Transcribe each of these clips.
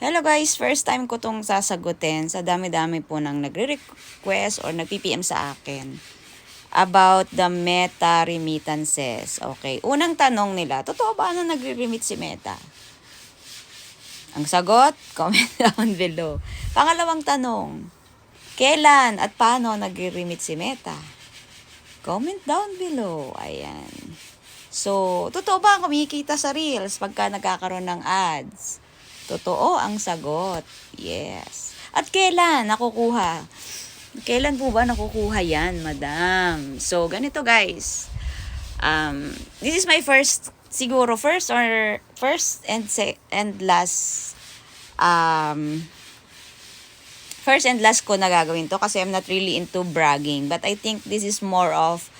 Hello guys, first time ko tong sasagutin sa dami-dami po nang nagre-request or nag-PPM sa akin about the Meta remittances. Okay, unang tanong nila, totoo ba na nagre-remit si Meta? Ang sagot, comment down below. Pangalawang tanong, kailan at paano nagre-remit si Meta? Comment down below. Ayan. So, totoo ba kumikita sa Reels pagka nagkakaroon ng ads? Totoo ang sagot. Yes. At kailan nakukuha? Kailan po ba nakukuha yan, madam? So, ganito guys. Um, this is my first, siguro first or first and se- and last um, first and last ko na gagawin to kasi I'm not really into bragging. But I think this is more of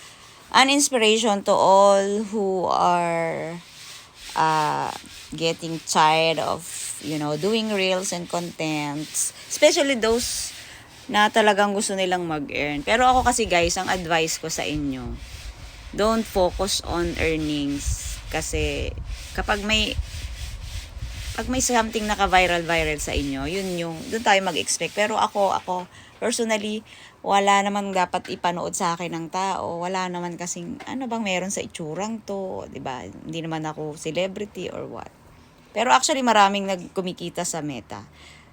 an inspiration to all who are uh, getting tired of, you know, doing reels and contents. Especially those na talagang gusto nilang mag-earn. Pero ako kasi guys, ang advice ko sa inyo, don't focus on earnings. Kasi kapag may pag may something naka-viral viral sa inyo, yun yung doon tayo mag-expect. Pero ako, ako personally, wala naman dapat ipanood sa akin ng tao. Wala naman kasing ano bang meron sa itsurang to, 'di ba? Hindi naman ako celebrity or what. Pero actually maraming nagkumikita sa Meta.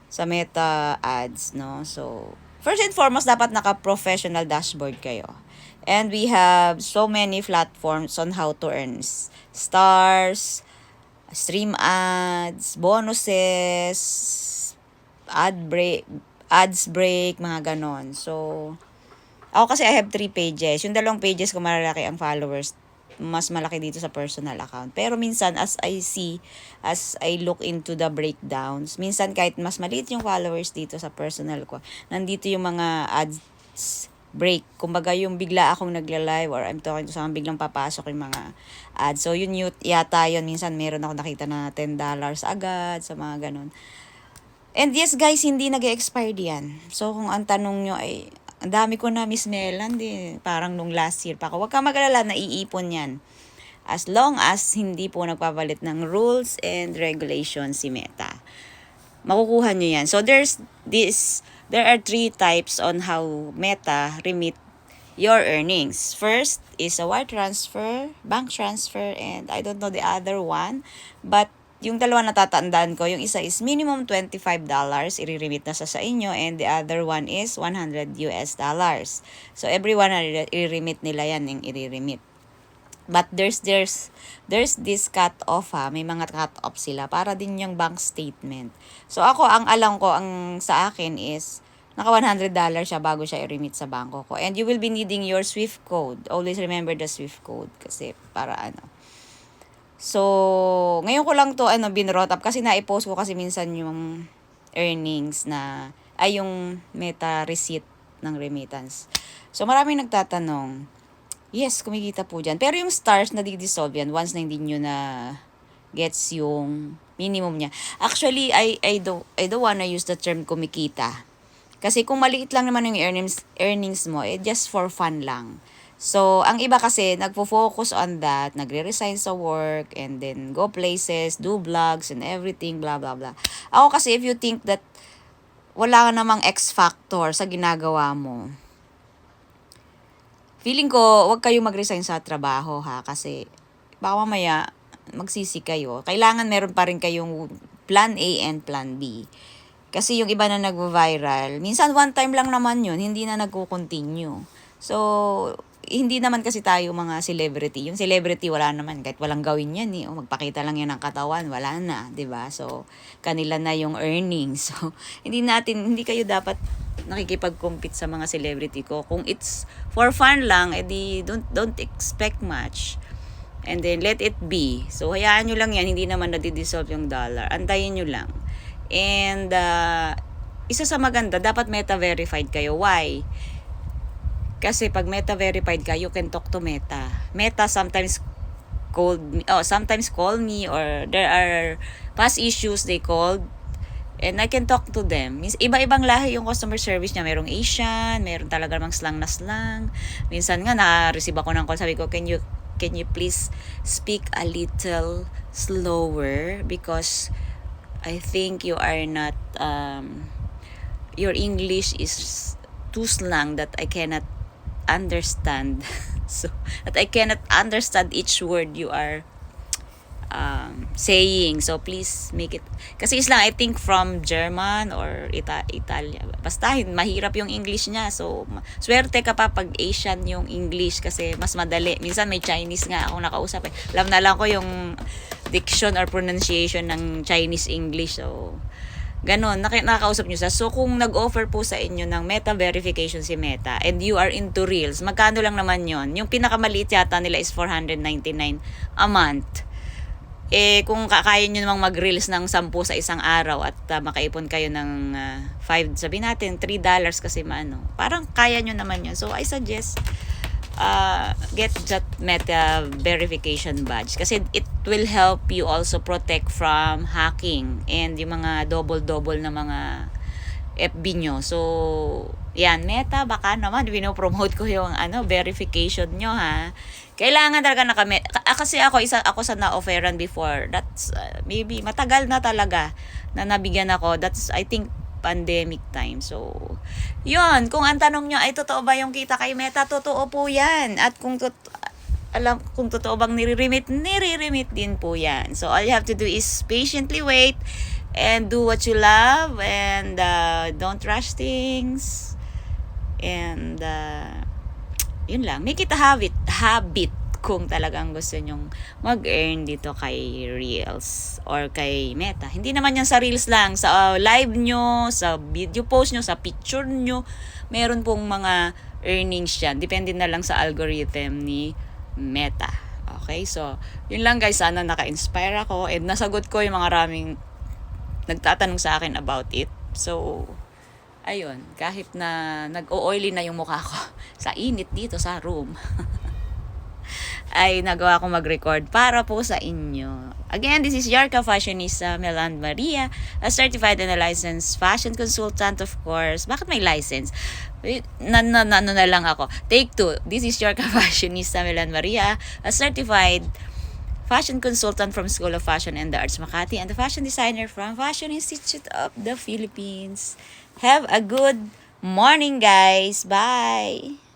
Sa Meta ads, no? So, first and foremost dapat naka-professional dashboard kayo. And we have so many platforms on how to earn stars, stream ads, bonuses, ad break, ads break, mga ganon. So, ako kasi I have three pages. Yung dalawang pages ko malalaki ang followers. Mas malaki dito sa personal account. Pero minsan, as I see, as I look into the breakdowns, minsan kahit mas maliit yung followers dito sa personal ko, nandito yung mga ads break. Kumbaga yung bigla akong nagla-live or I'm talking to someone, biglang papasok yung mga ads. So yun yun, yata yun. Minsan meron ako nakita na $10 agad sa mga ganun. And yes guys, hindi nag expired yan. So kung ang tanong nyo ay, ang dami ko na Miss Melan, di, parang nung last year pa ako. Huwag ka magalala, naiipon yan. As long as hindi po nagpapalit ng rules and regulations si Meta. Makukuha nyo yan. So there's this, there are three types on how Meta remit your earnings. First is a wire transfer, bank transfer, and I don't know the other one. But yung dalawa natatandaan ko, yung isa is minimum $25, i-remit na sa sa inyo, and the other one is 100 US dollars. So, everyone i-remit nila yan, yung i-remit. But there's there's there's this cut off ha, may mga cut off sila para din yung bank statement. So ako ang alam ko ang sa akin is naka $100 siya bago siya i-remit sa bangko ko. And you will be needing your SWIFT code. Always remember the SWIFT code kasi para ano So, ngayon ko lang to ano binrot up kasi na-post ko kasi minsan yung earnings na ay yung meta receipt ng remittance. So, maraming nagtatanong. Yes, kumikita po dyan. Pero yung stars na di-dissolve yan once na hindi nyo na gets yung minimum niya. Actually, I, I, do, I don't wanna use the term kumikita. Kasi kung maliit lang naman yung earnings, earnings mo, eh, just for fun lang. So, ang iba kasi, nagpo-focus on that, nagre-resign sa work, and then go places, do vlogs, and everything, blah, blah, blah. Ako kasi, if you think that wala ka namang X factor sa ginagawa mo, feeling ko, wag kayo mag-resign sa trabaho, ha? Kasi, baka mamaya, magsisi kayo. Kailangan meron pa rin kayong plan A and plan B. Kasi yung iba na nag-viral, minsan one time lang naman yun, hindi na nagko-continue. So, hindi naman kasi tayo mga celebrity. Yung celebrity wala naman kahit walang gawin yan eh. O magpakita lang yan ng katawan, wala na, ba? So kanila na yung earnings. So hindi natin hindi kayo dapat nakikipag-compete sa mga celebrity ko. Kung it's for fun lang, edi don't don't expect much. And then let it be. So hayaan nyo lang yan, hindi naman nadi-dissolve yung dollar. Antayin nyo lang. And uh, isa sa maganda, dapat meta-verified kayo. Why? Kasi pag Meta verified ka, you can talk to Meta. Meta sometimes called me, oh, sometimes call me or there are past issues they called and I can talk to them. Iba-ibang lahi yung customer service niya. Merong Asian, meron talaga mang slang na slang. Minsan nga, na-receive ako ng call. Sabi ko, can you, can you please speak a little slower? Because I think you are not um, your English is too slang that I cannot understand. so that I cannot understand each word you are um, saying. So please make it kasi is lang I think from German or Ita Italia. Basta mahirap yung English niya. So swerte ka pa pag Asian yung English kasi mas madali. Minsan may Chinese nga akong nakausap eh. Alam na lang ko yung diction or pronunciation ng Chinese English. So Ganon, nakakausap nyo sa. So, kung nag-offer po sa inyo ng meta verification si Meta and you are into Reels, magkano lang naman yon Yung pinakamaliit yata nila is 499 a month eh kung kakaya nyo namang mag-reels ng 10 sa isang araw at uh, makaipon kayo ng 5, sabi natin, 3 dollars kasi maano. Parang kaya nyo naman yun. So, I suggest uh, get that meta verification badge kasi it will help you also protect from hacking and yung mga double-double na mga FB nyo. So, yan, Meta, baka naman, pinopromote ko yung ano, verification nyo, ha? Kailangan talaga na kami, ka- kasi ako, isa ako sa na-offeran before, that's, uh, maybe, matagal na talaga na nabigyan ako, that's, I think, pandemic time. So, yun, kung ang tanong nyo, ay totoo ba yung kita kay Meta? Totoo po yan. At kung tot alam kung totoo bang nire-remit din po yan. So, all you have to do is patiently wait and do what you love and uh, don't rush things. And uh, yun lang. Make it a habit. Habit kung talagang gusto nyong mag-earn dito kay Reels or kay Meta. Hindi naman yan sa Reels lang. Sa uh, live nyo, sa video post nyo, sa picture nyo, meron pong mga earnings yan. Depende na lang sa algorithm ni Meta. Okay? So, yun lang guys. Sana naka-inspire ako and nasagot ko yung mga raming nagtatanong sa akin about it. So, ayun, kahit na nag-o-oily na yung mukha ko sa init dito sa room, ay nagawa ko mag-record para po sa inyo. Again, this is Yarka Fashionista Melan Maria, a certified and a licensed fashion consultant, of course. Bakit may license? Eh, Na, na, na, ano na lang ako. Take two. This is Yarka Fashionista Melan Maria, a certified fashion consultant from School of Fashion and the Arts Makati and the fashion designer from Fashion Institute of the Philippines. Have a good morning, guys. Bye.